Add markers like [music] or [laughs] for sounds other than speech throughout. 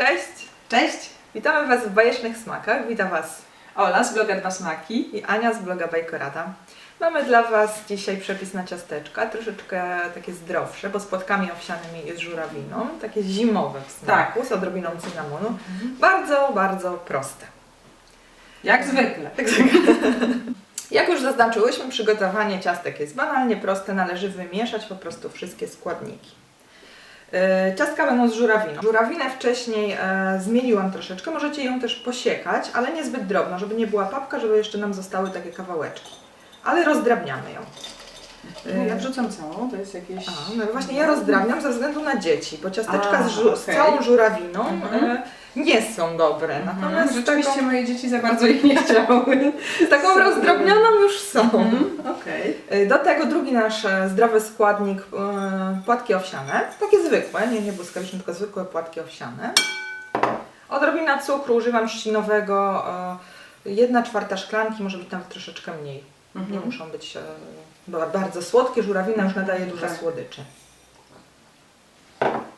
Cześć! Cześć! Witamy Was w Bajecznych Smakach. Witam Was Ola z bloga Dwa Smaki. i Ania z bloga Bajkorada. Mamy dla Was dzisiaj przepis na ciasteczka, troszeczkę takie zdrowsze, bo z płatkami owsianymi i z żurawiną, takie zimowe w smaku, z odrobiną cynamonu. Bardzo, bardzo proste. [laughs] Jak zwykle. Jak już zaznaczyłyśmy, przygotowanie ciastek jest banalnie proste, należy wymieszać po prostu wszystkie składniki. Yy, Ciastka będą z żurawiną. Żurawinę wcześniej e, zmieliłam troszeczkę, możecie ją też posiekać, ale niezbyt drobno, żeby nie była papka, żeby jeszcze nam zostały takie kawałeczki. Ale rozdrabniamy ją. No, Ja wrzucam całą, to jest jakieś... A, no właśnie ja rozdrabniam ze względu na dzieci, bo ciasteczka A, z, żu- z całą żurawiną Mhm. e, nie są dobre. Natomiast Natomiast rzeczywiście taką, moje dzieci za bardzo ich nie chciały. taką rozdrobnioną już są. Mhm, Okej. Y, Do tego drugi nasz e, zdrowy składnik e, płatki owsiane, takie zwykłe, nie, nie błyskawiczne, tylko zwykłe płatki owsiane. Odrobina cukru, używam trzcinowego, e, jedna czwarta szklanki, może być nawet troszeczkę mniej. Mhm. Nie muszą być ba- bardzo słodkie, żurawina już nadaje dużo Tak. słodyczy.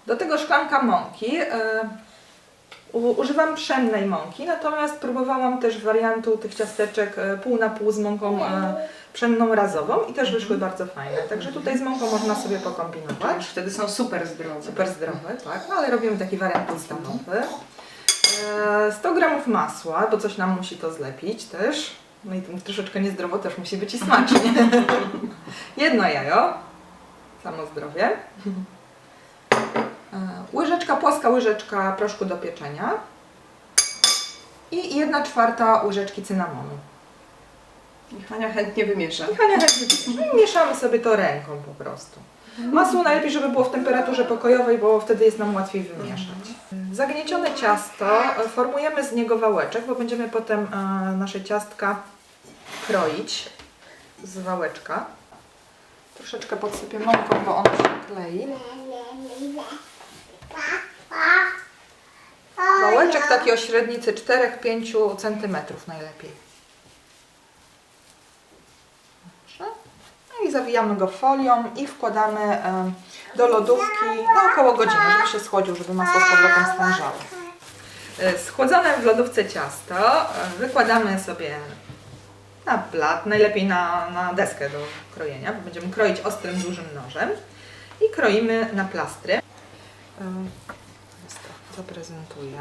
Do tego szklanka mąki. E, Używam pszennej mąki, natomiast próbowałam też wariantu tych ciasteczek e, pół na pół z mąką e, pszenną razową i też wyszły bardzo fajne. Także tutaj z mąką można sobie pokombinować. Wtedy są super zdrowe. Super zdrowe, tak, no ale robimy taki wariant podstawowy. E, 100 gramów masła, bo coś nam musi to zlepić też. No i tym troszeczkę niezdrowo też musi być i smacznie. [laughs] Jedno jajo, samo zdrowie. Łyżeczka, płaska łyżeczka proszku do pieczenia. I jedna czwarta łyżeczki cynamonu. I Hania chętnie wymiesza. I Hania chętnie bierze. I mieszamy sobie to ręką po prostu. Masło najlepiej, żeby było w temperaturze pokojowej, bo wtedy jest nam łatwiej wymieszać. Zagniecione ciasto, formujemy z niego wałeczek, bo będziemy potem e, nasze ciastka kroić z wałeczka. Troszeczkę podsypię mąką, bo on się klei. Wałeczek taki o średnicy 4-5 cm najlepiej. No i zawijamy go folią i wkładamy em, do lodówki na około godziny, żeby się schłodził, żeby masło z powrotem stężało. E, Schłodzone w lodówce ciasto e, wykładamy sobie na plat, najlepiej na, na deskę do krojenia, bo będziemy kroić ostrym, dużym nożem i kroimy na plastry. Zaprezentuję.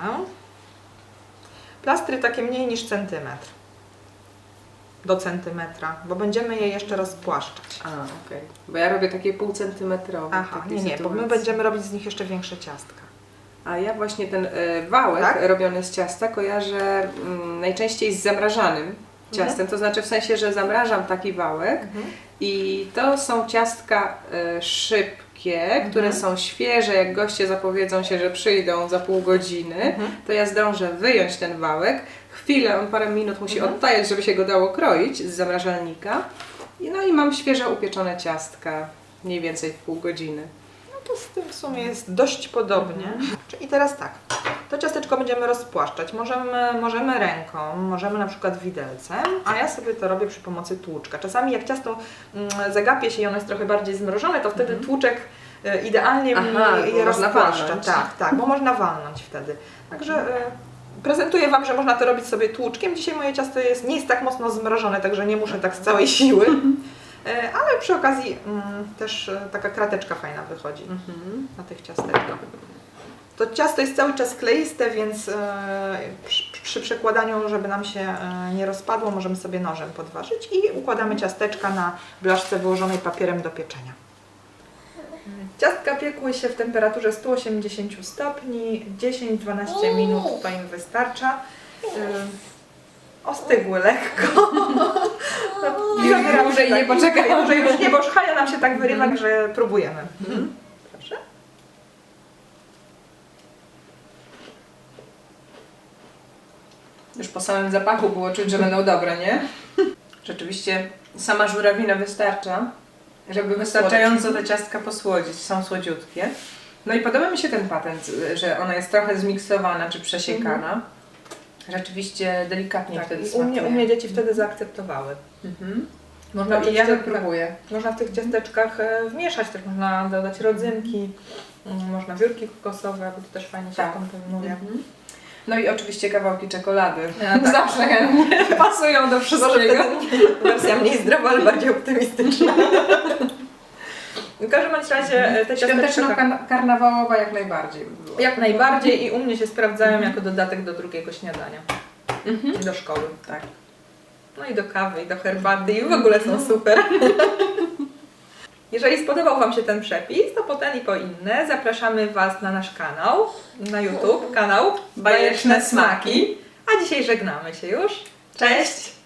Plastry takie mniej niż centymetr. Do centymetra, bo będziemy je jeszcze rozpłaszczać. A, okej. Bo ja robię takie półcentymetrowe. Aha, nie, nie, bo my będziemy robić z nich jeszcze większe ciastka. A ja właśnie ten e, wałek Tak? robiony z ciasta kojarzę mm, najczęściej z zamrażanym ciastem. To znaczy w sensie, że zamrażam taki wałek I to są ciastka e, szybkie, które są świeże. Jak goście zapowiedzą się, że przyjdą za pół godziny, Mhm. to ja zdążę wyjąć ten wałek. Chwilę, on parę minut musi Mhm. odtajać, żeby się go dało kroić z zamrażalnika. I No i mam świeże upieczone ciastka, mniej więcej w pół godziny. No to z tym w sumie jest dość podobnie. I teraz tak, to ciasteczko będziemy rozpłaszczać. Możemy, możemy ręką, możemy na przykład widelcem, a ja sobie to robię przy pomocy tłuczka. Czasami jak ciasto mm, zagapie się i ono jest trochę bardziej zmrożone, to wtedy tłuczek e, idealnie Aha, je rozpłaszcza. Tak, tak, bo można walnąć wtedy. Także e, prezentuję Wam, że można to robić sobie tłuczkiem. Dzisiaj moje ciasto jest, nie jest tak mocno zmrożone, także nie muszę tak z całej siły. E, [laughs] Ale przy okazji mm, też taka krateczka fajna wychodzi na tych ciasteczkach. To ciasto jest cały czas kleiste, więc e, przy, przy przekładaniu, żeby nam się e, nie rozpadło, możemy sobie nożem podważyć i układamy ciasteczka na blaszce wyłożonej papierem do pieczenia. Ciastka piekły się w temperaturze 180 stopni, 10-12 minut to im wystarcza. E, Ostygły lekko. [laughs] Już dłużej nie poczekam. Dłużej już nie, bo już Hania nam się tak wyrywa, że próbujemy. Proszę. Już po samym zapachu było czuć, że będą dobre, nie? Rzeczywiście sama żurawina wystarcza, żeby wystarczająco te ciastka posłodzić. Są słodziutkie. No i podoba mi się ten patent, że ona jest trochę zmiksowana czy przesiekana. Rzeczywiście delikatnie Tak, wtedy u mnie, u mnie dzieci wtedy zaakceptowały. Mhm. Można No i ja próbuję. Można w tych ciasteczkach e, wmieszać, też można dodać rodzynki, mm, można wiórki kokosowe, bo to też fajnie się Tak. komponuje. No i oczywiście kawałki czekolady. Ja, tak. [laughs] Zawsze chętnie [laughs] pasują do wszystkiego. [laughs] wersja mniej zdrowa, ale bardziej optymistyczna. W każdym bądź razie e, te Świąteczno-karnawałowa jak najbardziej by jak najbardziej i u mnie się sprawdzają jako dodatek do drugiego śniadania Mhm. i do szkoły. Tak. No i do kawy, i do herbaty i w ogóle są super. Jeżeli spodobał Wam się ten przepis, to po ten i po inne zapraszamy Was na nasz kanał, na YouTube, kanał Bajeczne Smaki. A dzisiaj żegnamy się już. Cześć!